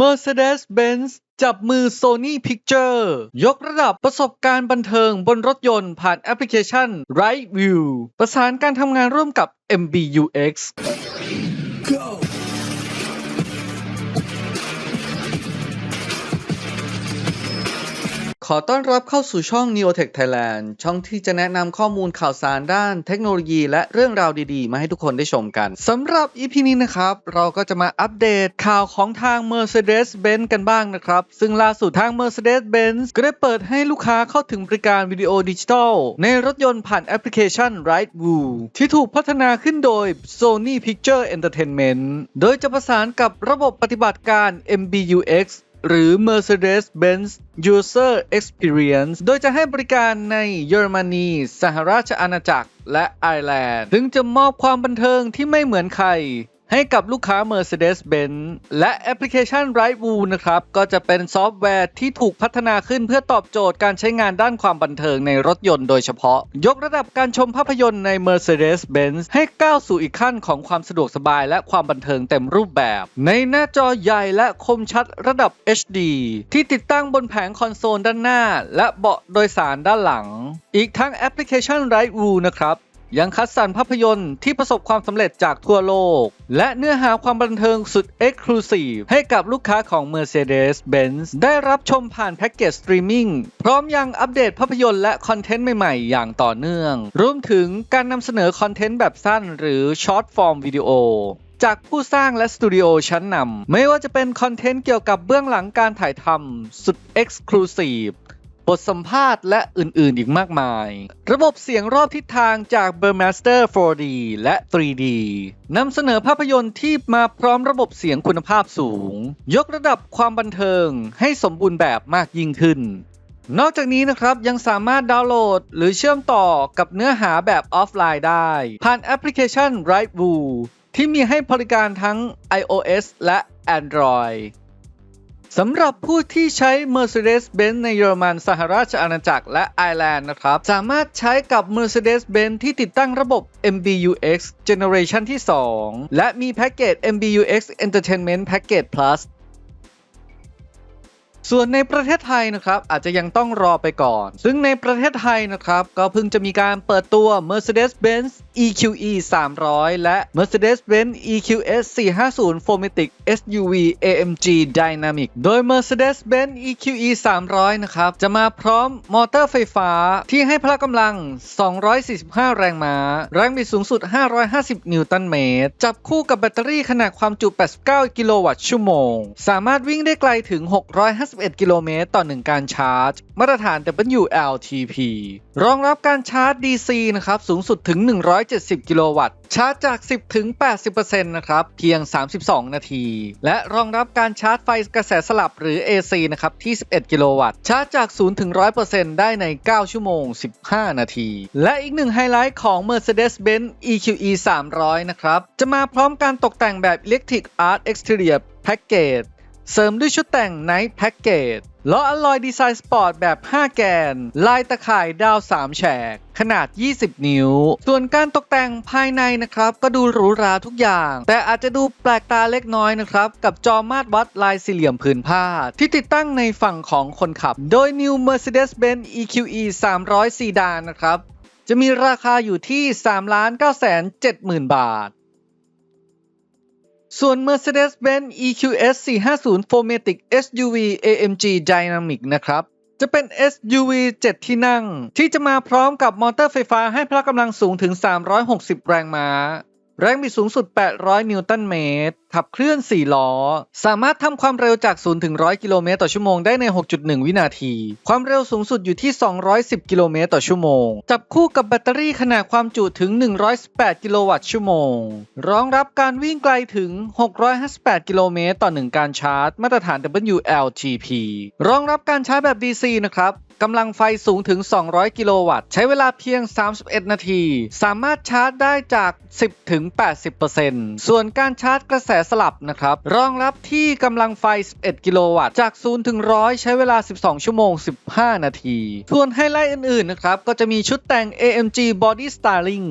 Mercedes-Benz จับมือ Sony Picture ยกระดับประสบการณ์บันเทิงบนรถยนต์ผ่านแอปพลิเคชัน Right View ประสานการทำงานร่วมกับ MBUX ขอต้อนรับเข้าสู่ช่อง Neotech Thailand ช่องที่จะแนะนำข้อมูลข่าวสารด้านเทคโนโลยีและเรื่องราวดีๆ มาให้ทุกคนได้ชมกันสำหรับ EP นี้นะครับ เราก็จะมาอัปเดตข่าวของทาง Mercedes-Benz กันบ้างนะครับ ซึ่งล่าสุดทาง Mercedes-Benz ก็ได้เปิดให้ลูกค้าเข้าถึงบริการวิดีโอดิจิทัล ในรถยนต์ผ่านแอปพลิเคชัน Right View ที่ถูกพัฒนาขึ้นโดย Sony Picture Entertainment โดยจะประสานกับระบบปฏิบัติการ MBUX หรือ Mercedes-Benz User Experience โดยจะให้บริการในเยอรมนี สหราชอาณาจักร และไอร์แลนด์ ถึงจะมอบความบันเทิงที่ไม่เหมือนใคร ให้กับลูกค้า Mercedes-Benz และแอปพลิเคชัน Rightwoo นะครับ ก็จะเป็นซอฟต์แวร์ที่ถูกพัฒนาขึ้นเพื่อตอบโจทย์การใช้งานด้านความบันเทิงในรถยนต์โดยเฉพาะ ยกระดับการชมภาพยนตร์ใน Mercedes-Benz ให้ก้าวสู่อีกขั้นของความสะดวกสบายและความบันเทิงเต็มรูปแบบ ในหน้าจอใหญ่และคมชัดระดับ HD ที่ติดตั้งบนแผงคอนโซลด้านหน้า และเบาะโดยสารด้านหลัง อีกทั้งแอปพลิเคชัน Rightwoo นะครับ ยังคัดสรรภาพยนตร์ที่ประสบความสำเร็จจากทั่วโลก และเนื้อหาความบันเทิงสุด Exclusive ให้กับลูกค้าของ Mercedes-Benz ได้รับชมผ่านแพ็กเกจสตรีมมิ่งพร้อมยังอัปเดตภาพยนตร์และคอนเทนต์ใหม่ๆ อย่างต่อเนื่อง รวมถึงการนำเสนอคอนเทนต์แบบสั้นหรือช็อตฟอร์มวิดีโอจากผู้สร้างและสตูดิโอชั้นนำไม่ว่าจะเป็นคอนเทนต์เกี่ยวกับเบื้องหลังการถ่ายทำสุด Exclusive บทสัมภาษณ์และอื่นๆ อีกมากมาย ระบบเสียงรอบทิศทางจาก Burmester 4D และ 3D นำเสนอภาพยนตร์ที่มาพร้อมระบบเสียงคุณภาพสูง ยกระดับความบันเทิงให้สมบูรณ์แบบมากยิ่งขึ้น นอกจากนี้นะครับยังสามารถดาวน์โหลด หรือเชื่อมต่อกับเนื้อหาแบบออฟไลน์ได้ ผ่านแอปพลิเคชัน Rightwoo ที่มีให้บริการทั้ง iOS และ Android สำหรับผู้ที่ใช้ Mercedes-Benz ในเยอรมันสหราชอาณาจักรและไอร์แลนด์นะครับ สามารถใช้กับ Mercedes-Benz ที่ติดตั้งระบบ MBUX Generation ที่ 2 และมีแพ็กเกจ MBUX Entertainment Package Plus ส่วนในประเทศไทยนะครับอาจจะยังต้องรอไปก่อน ซึ่งในประเทศไทยนะครับก็เพิ่งจะมีการเปิดตัว Mercedes-Benz EQE 300 และ Mercedes-Benz EQS 450 4matic SUV AMG Dynamic โดย Mercedes-Benz EQE 300 นะครับจะมาพร้อมมอเตอร์ไฟฟ้าที่ให้พละกำลัง 245 แรงม้า แรงบิดสูงสุด 550 นิวตันเมตร จับคู่กับแบตเตอรี่ขนาดความจุ 89 กิโลวัตต์ชั่วโมง สามารถวิ่งได้ไกลถึง 650 51กิโลเมตรต่อ 1 การชาร์จ มาตรฐาน WLTP รองรับการชาร์จ DC นะครับ สูงสุดถึง 170 กิโลวัตต์ ชาร์จจาก 10 ถึง 80%นะครับ เพียง 32 นาที และรองรับการชาร์จไฟกระแสสลับหรือ AC นะครับ ที่ 11 กิโลวัตต์ ชาร์จจาก 0 ถึง 100%ได้ใน 9 ชั่วโมง 15 นาที และอีกหนึ่งไฮไลท์ของ Mercedes-Benz EQE 300 นะครับ จะมาพร้อมการตกแต่งแบบ Electric Art Exterior Package เสริมด้วยชุดแต่ง Night Package ล้ออลลอยดีไซน์สปอร์ตแบบ 5 แกน ลายตะข่ายดาว 3 แฉก ขนาด 20 นิ้ว ส่วนการตกแต่งภายในนะครับ ก็ดูหรูหราทุกอย่าง แต่อาจจะดูแปลกตาเล็กน้อยนะครับ กับจอมาตรวัดลายสี่เหลี่ยมผืนผ้า ที่ติดตั้งในฝั่งของคนขับ โดย New Mercedes-Benz EQE 300ซีดานนะครับ จะมีราคาอยู่ที่ 3 9 7 0 0 0 0 บาท ส่วน Mercedes-Benz EQS 450 4matic SUV AMG Dynamic นะครับ จะเป็น SUV 7 ที่นั่ง ที่จะมาพร้อมกับมอเตอร์ไฟฟ้าให้พละกำลังสูงถึง 360 แรงม้า แรงบิดสูงสุด 800 นิวตันเมตร ขับเคลื่อน 4 ล้อ สามารถทำความเร็วจาก 0 ถึง 100 กิโลเมตรต่อชั่วโมงได้ใน 6.1 วินาที ความเร็วสูงสุดอยู่ที่ 210 กิโลเมตรต่อชั่วโมง จับคู่กับแบตเตอรี่ขนาดความจุถึง 118 กิโลวัตต์ชั่วโมง รองรับการวิ่งไกลถึง 658 กิโลเมตรต่อ 1 การชาร์จ มาตรฐาน WLTP รองรับการชาร์จแบบ DC นะครับกำลังไฟสูงถึง 200 กิโลวัตต์ ใช้เวลาเพียง 31 นาที สามารถชาร์จได้จาก 10 ถึง 80%ส่วนการชาร์จกระแสสลับนะครับ รองรับที่กำลังไฟ 11 กิโลวัตต์ จาก 0 ถึง 100 ใช้เวลา 12 ชั่วโมง 15 นาที ส่วนไฮไลท์อื่น ๆ นะครับ ก็จะมีชุดแต่ง AMG Body Styling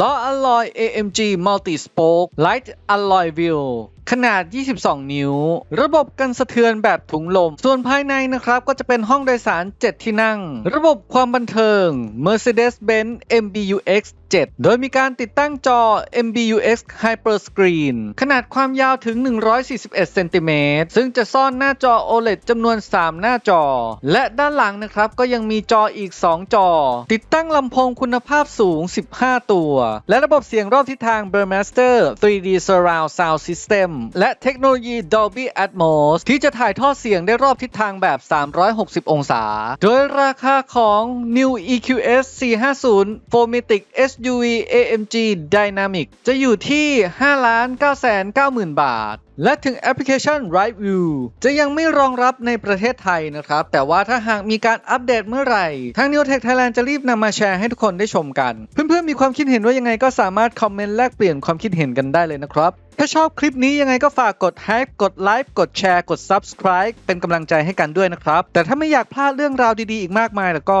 ล้อ Alloy AMG Multi Spoke Light Alloy Wheel ขนาด 22 นิ้ว ระบบกันสะเทือนแบบถุงลม ส่วนภายในนะครับก็จะเป็นห้องโดยสาร 7 ที่นั่ง ระบบความบันเทิง Mercedes-Benz MBUX 7 โดยมีการติดตั้งจอ MBUX Hyper Screen ขนาดความยาวถึง 141เซนติเมตรซึ่งจะซ่อนหน้าจอ OLED จำนวน 3 หน้าจอ และด้านหลังนะครับก็ยังมีจออีก 2 จอ ติดตั้งลำโพงคุณภาพสูง 15 ตัว และระบบเสียงรอบทิศทาง Burmester 3D Surround Sound System และเทคโนโลยี Dolby Atmos ที่จะถ่ายทอดเสียงได้รอบทิศทางแบบ 360 องศา โดยราคาของ New EQS 450 4matic SUV AMG Dynamic จะอยู่ที่ 5,990,000 บาท และถึงแอปพลิเคชัน Right View จะยังไม่รองรับในประเทศไทยนะครับ แต่ว่าถ้าหากมีการอัปเดตเมื่อไหร่ ทาง Neotech Thailand จะรีบนำมาแชร์ให้ทุกคนได้ชมกัน เพื่อนๆ มีความคิดเห็นว่ายังไงก็สามารถคอมเมนต์แลกเปลี่ยนความคิดเห็นกันได้เลยนะครับถ้าชอบคลิปนี้ยังไงก็ฝากกด h ฮ g กดไลค์กดแชร์กด Subscribe เป็นกำลังใจให้กันด้วยนะครับ แต่ถ้าไม่อยากพลาดเรื่องราวดีๆ อีกมากมายแล้วก็